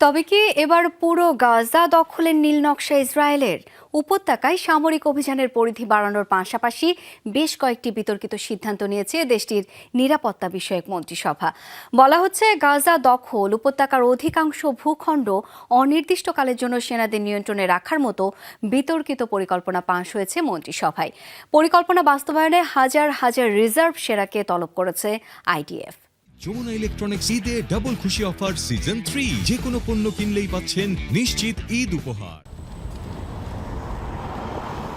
তবে কি এবার পুরো গাজা দখলের নীল নকশা ইসরায়েলের? উপত্যকায় সামরিক অভিযানের পরিধি বাড়ানোর পাশাপাশি বেশ কয়েকটি বিতর্কিত সিদ্ধান্ত নিয়েছে দেশটির নিরাপত্তা বিষয়ক মন্ত্রিসভা। বলা হচ্ছে, গাজা দখল উপত্যকার অধিকাংশ ভূখণ্ড অনির্দিষ্টকালের জন্য সেনাদের নিয়ন্ত্রণে রাখার মতো বিতর্কিত পরিকল্পনা পাশ হয়েছে মন্ত্রিসভায়। পরিকল্পনা বাস্তবায়নে হাজার হাজার রিজার্ভ সেরাকে তলব করেছে আইডিএফ। যমুনা ইলেকট্রনিক্স ঈদে ডাবল খুশি অফার সিজন থ্রি যে কোনো পণ্য কিনলেই পাচ্ছেন নিশ্চিত ঈদ উপহার।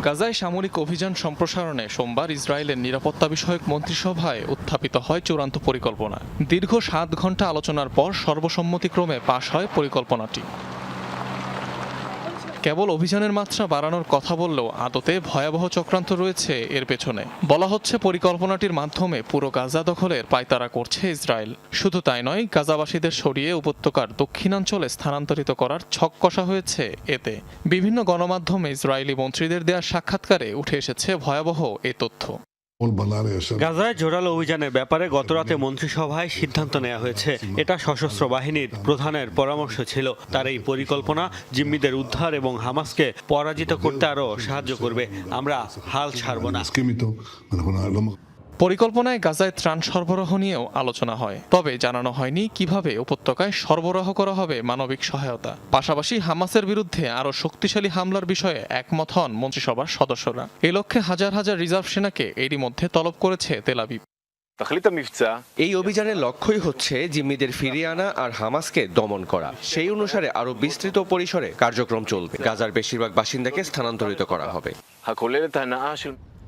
গাজায় সামরিক অভিযান সম্প্রসারণে সোমবার ইসরায়েলের নিরাপত্তা বিষয়ক মন্ত্রিসভায় উত্থাপিত হয় চূড়ান্ত পরিকল্পনা। দীর্ঘ সাত ঘণ্টা আলোচনার পর সর্বসম্মতিক্রমে পাশ হয় পরিকল্পনাটি। কেবল অভিযানের মাত্রা বাড়ানোর কথা বললেও আদতে ভয়াবহ চক্রান্ত রয়েছে এর পেছনে। বলা হচ্ছে পরিকল্পনাটির মাধ্যমে পুরো গাজা দখলের পায়তারা করছে ইসরায়েল। শুধু তাই নয়, গাজাবাসীদের সরিয়ে উপত্যকার দক্ষিণাঞ্চলে স্থানান্তরিত করার ছক কষা হয়েছে এতে। বিভিন্ন গণমাধ্যমে ইসরায়েলি মন্ত্রীদের দেওয়া সাক্ষাৎকারে উঠে এসেছে ভয়াবহ এ তথ্য। গাজায় জোরালো অভিযানের ব্যাপারে গতরাতে মন্ত্রিসভায় সিদ্ধান্ত নেওয়া হয়েছে। এটা সশস্ত্র বাহিনীর প্রধানের পরামর্শ ছিল। তার এই পরিকল্পনা জিম্মিদের উদ্ধার এবং হামাসকে পরাজিত করতে আরও সাহায্য করবে। আমরা হাল ছাড়ব না। পরিকল্পনায় গাজায় ত্রাণ সরবরাহ নিয়েও আলোচনা হয়। তবে জানানো হয়নি কীভাবে উপত্যকায় সরবরাহ করা হবে মানবিক সহায়তা। পাশাপাশি হামাসের বিরুদ্ধে আরও শক্তিশালী হামলার বিষয়ে একমত হন মন্ত্রিসভার সদস্যরা। এ লক্ষ্যে হাজার হাজার রিজার্ভ সেনাকে এরই মধ্যে তলব করেছে তেলাবিব এই অভিযানের লক্ষ্যই হচ্ছে জিম্মিদের ফিরিয়ে আনা আর হামাসকে দমন করা। সেই অনুসারে আরও বিস্তৃত পরিসরে কার্যক্রম চলবে। গাজার বেশিরভাগ বাসিন্দাকে স্থানান্তরিত করা হবে।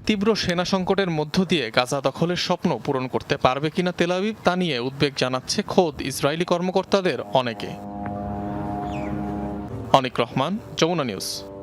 তীব্র সেনা সংকটের মধ্য দিয়ে গাজা দখলের স্বপ্ন পূরণ করতে পারবে কিনা তেলাবিব তা নিয়ে উদ্বেগ জানাচ্ছে খোদ ইসরায়েলি কর্মকর্তাদের অনেকে। অনিক রহমান, যমুনা নিউজ।